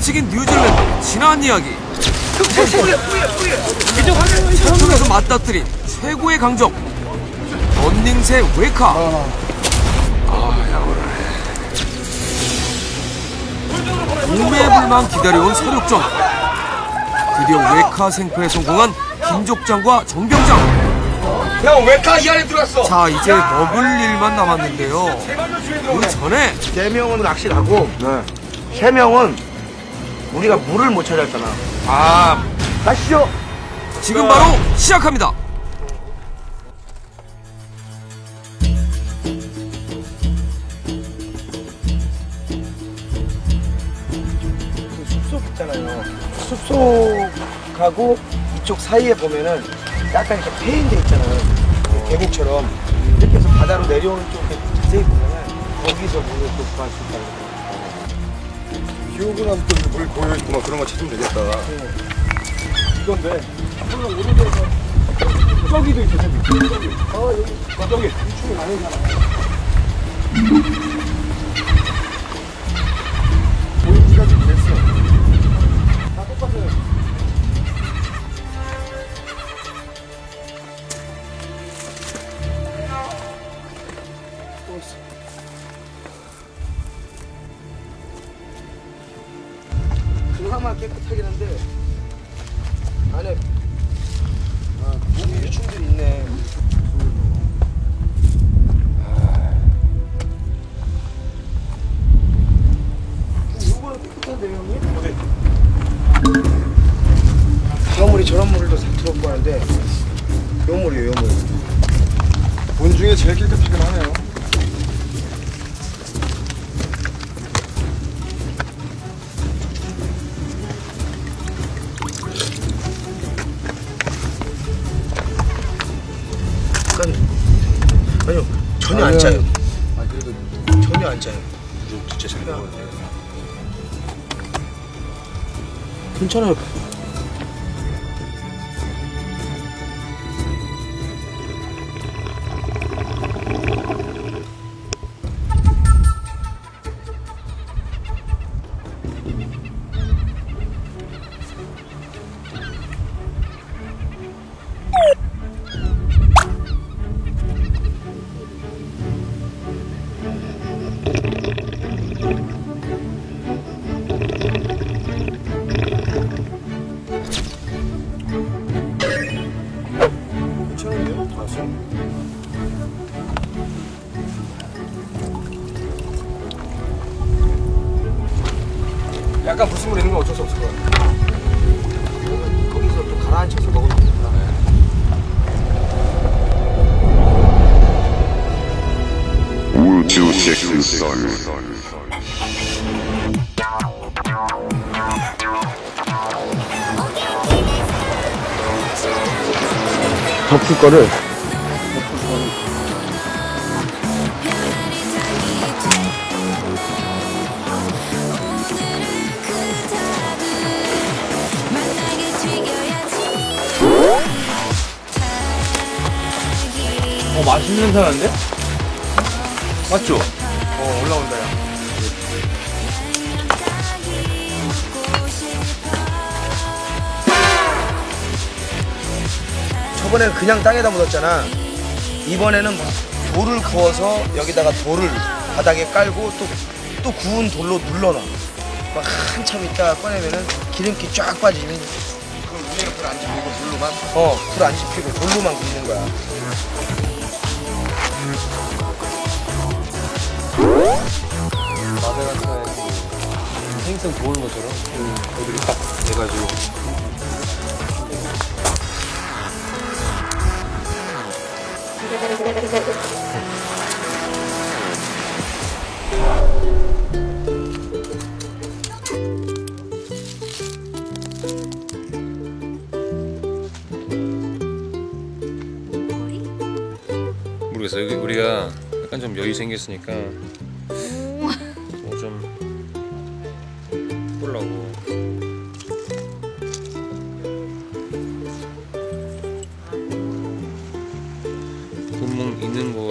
앞서긴 뉴질랜드 지난 이야기. 서쪽에서 맞닥뜨린 최고의 강적 런닝새 웨카. 동매불만 기다려온 서륙전. 드디어 웨카 생포에 성공한 김족장과 정병장. 형 웨카 이 안에 들어갔어. 자 이제 먹을 일만 남았는데요. 그 전에 세 명은 낚시 가고 세 명은 우리가 물을 못 찾았잖아. 아 가시죠. 지금 바로 시작합니다 숲속 있잖아요. 숲속하고 이쪽 사이에 보면은 약간 이렇게 페인돼 있잖아요. 계곡처럼 이렇게 해서 바다로 내려오는 쪽에 자세히 보면은 거기서 물을 또 구할 수 있다고. 비 오고 나서 또물 고여있구만 그런 거 찾으면 되겠다 이건데 물론 오른쪽에서 저기도 있어 저기. 어 여기 저기 유충이 많은 사람. 보이지가 좀 됐어. 다 똑같아요. 그나마 깨끗하긴 한데 안에 아, 몸 유충들이 있네. 이거는 깨끗한데 형님? 어디? 저런 물이 저런 물도 다 들어오고 하는데 요 물이에요, 요 물. 본 중에 제일 깨끗하긴 하네요 아니요 전혀 안. 짜요. 아 그래도 전혀 안 짜요. 물 진짜 잘 먹어야 돼 괜찮아요. 약간 불순물 있는 건 어쩔 수 없을 것 같아요. 거기서 또 가라앉혀서 먹으면 되구나. 우주식은 썰 덮을 거를 맛있는 나는데? 맞죠? 어 올라온다 야. 저번에는 그냥 땅에다 묻었잖아. 이번에는 돌을 구워서 여기다가 돌을 바닥에 깔고 또, 또 구운 돌로 눌러놔. 막 한참 있다가 꺼내면은 기름기 쫙 빠지면 그럼 위에는 불안 지피고 돌로만? 어, 불 안 지피고 돌로만 굽는 거야. 그 생선 구우는 것처럼 거기를 딱 해가지고 모르겠어요. 여기 우리가 약간 좀 여유 생겼으니까